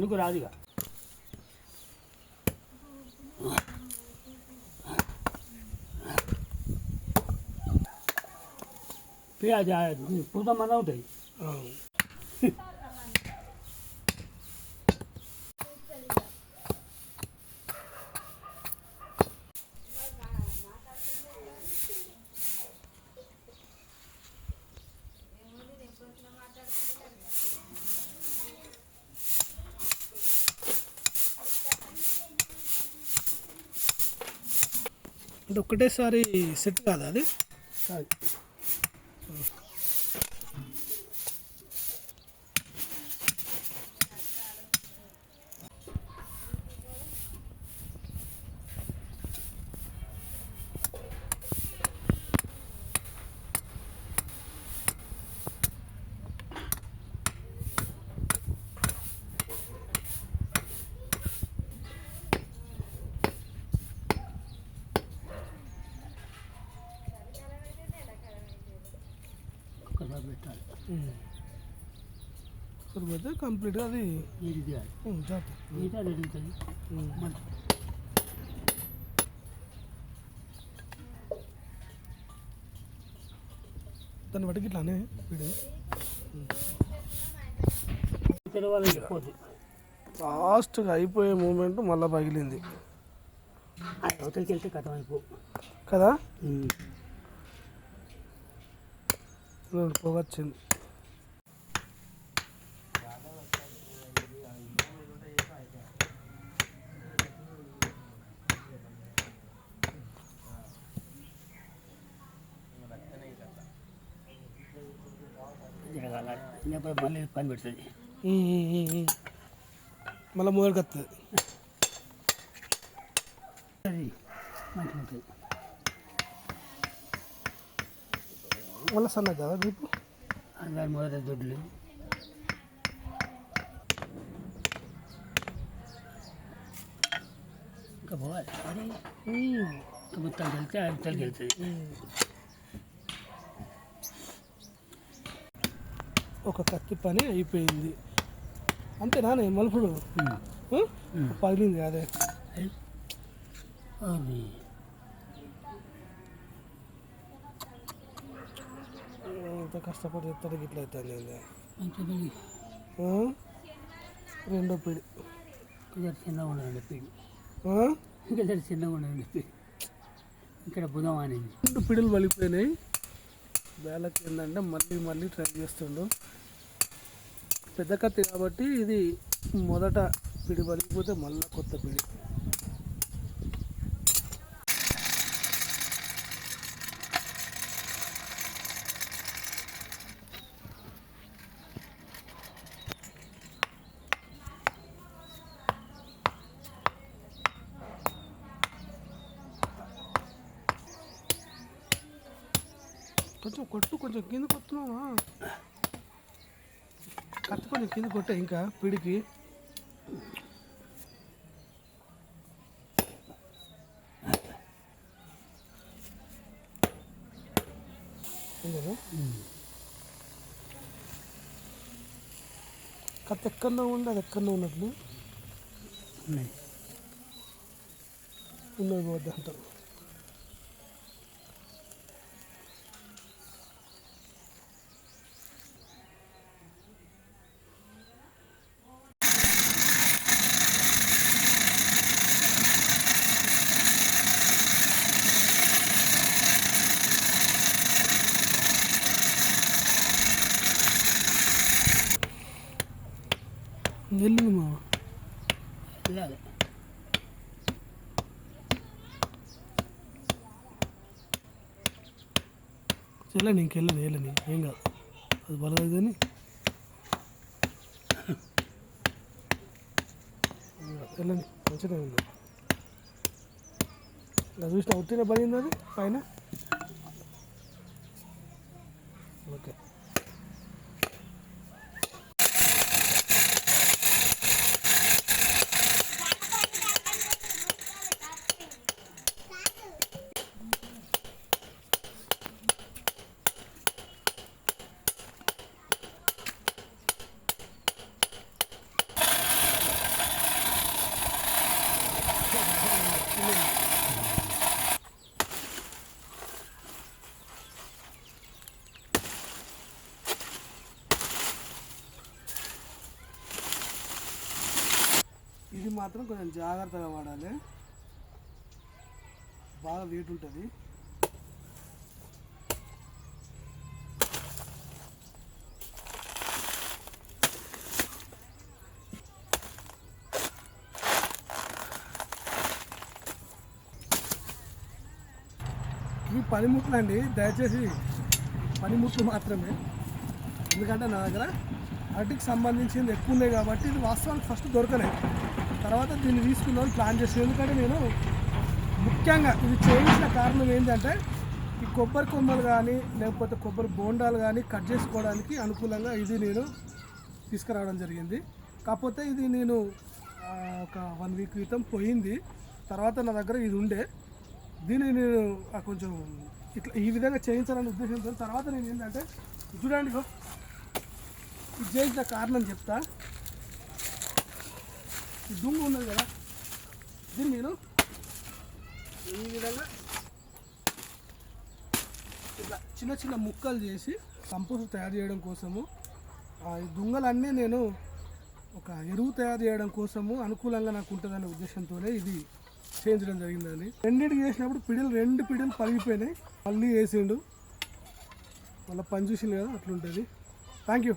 ఒక్క సైడ్ అయ్యి మరి అడ్డం ఇది ఎందుకు రాదు ఇక పి- అది అది పూత మన అవుతాయి అంటే ఒక్కటేసారి సెట్ కాదా అది సరిపోతే కంప్లీట్గా అది దాన్ని బట్టి ఇట్లానే వీడు. లాస్ట్గా అయిపోయే మూమెంట్ మళ్ళీ పగిలింది. అవతలికి వెళ్తే కథం అయిపో. కదా? ఇదిగోండి, పొగ వచ్చింది జరగాల లేకపోతే మళ్ళీ పని పెడుతుంది ఉమ్, ఉమ్, ఉమ్, ఉమ్. మళ్ళీ మొదటికి వస్తుంది అది మంచిగా ఉంటుంది మళ్ళీ సన్నది కదా రేపు దాని మొదట దొడ్లు ఇంకా పోవాలి అరే ఇంకా మొత్తం వెళ్తే అది వెళ్తుంది ఒక కత్తి పని అయిపోయింది. అంతేనా మలుపుడు. ఆ? పగిలింది అదే. అది. ఇంత కష్టపడి చెప్తాడు ఇట్లా అవుతుంది? రెండో పిడి. ఇంకా చిన్నగా ఉండండి పీడి? ఇంకా జర చిన్నగా ఉండండి పీడి. ఇక్కడ బుధం అనేది రెండు పిడులు పలిపోయినాయి వేళకి ఏంటంటే మళ్ళీ మళ్ళీ ట్రై చేస్తుండు. పెద్ద కత్తి కాబట్టి ఇది మొదట పిడి పలిగిపోతే మళ్ళీ కొత్త పిడి. కొంచెం కొట్టు కొంచెం కింద కొట్టున్నావా? కత్తి కొంచెం కింద కొట్టే ఇంకా పిడికి? కత్తి ఎక్కడో ఉంది అది ఎక్కడో ఉన్నట్లు ఉన్నాయి. ఉన్నది పోద్ది వెళ్ళింది మా వెళ్ళాలి. చెల్లని ఇంకెళ్ళని వెళ్ళని ఏం కాదు. అది బలదు కానీ. వెళ్ళని మంచిగా ఉంది. ఇలా చూసిన ఉట్టిన పడింది అది పైన. ఇది మాత్రం కొంచెం జాగ్రత్తగా వాడాలి. బాగా వెయిట్ ఉంటుంది. ఇవి పనిముట్లు అండి దయచేసి పనిముట్లు మాత్రమే. ఎందుకంటే నా దగ్గర అరటికి సంబంధించింది ఎక్కువ ఉన్నాయి కాబట్టి ఇది వాస్తవానికి ఫస్ట్ దొరకలేదు. తర్వాత దీన్ని తీసుకుందాం ప్లాన్ చేసాను ఎందుకంటే నేను ముఖ్యంగా ఇది చేయించిన కారణం ఏంటంటే ఈ కొబ్బరి కొమ్మలు కానీ లేకపోతే కొబ్బరి బోండాలు కానీ కట్ చేసుకోవడానికి అనుకూలంగా ఇది నేను తీసుకురావడం జరిగింది. కాకపోతే ఇది నేను ఒక వన్ వీక్ క్రితం పోయింది. తర్వాత నా దగ్గర ఇది ఉండే. దీన్ని నేను కొంచెం ఇట్లా ఈ విధంగా చేయించాలనే ఉద్దేశంతో తర్వాత నేను ఏంటంటే చూడండి ఇది చేసిన కారణం చెప్తా. ఈ దుమ్ము ఉన్నది కదా దీన్ని నేను ఈ విధంగా ఇట్లా చిన్న చిన్న ముక్కలు చేసి కంపోస్ట్ తయారు చేయడం కోసము ఆ ఈ దుంగలన్నీ నేను ఒక ఎరువు తయారు చేయడం కోసము అనుకూలంగా నాకు ఉంటుందనే ఉద్దేశంతోనే ఇది చేయించడం జరిగిందండి. రెండింటికి చేసినప్పుడు పిడిలు రెండు పిడిలు పలిగిపోయినాయి మళ్ళీ వేసిండు. మళ్ళీ పని చూసింది కదా అట్లుంటుంది. Thank you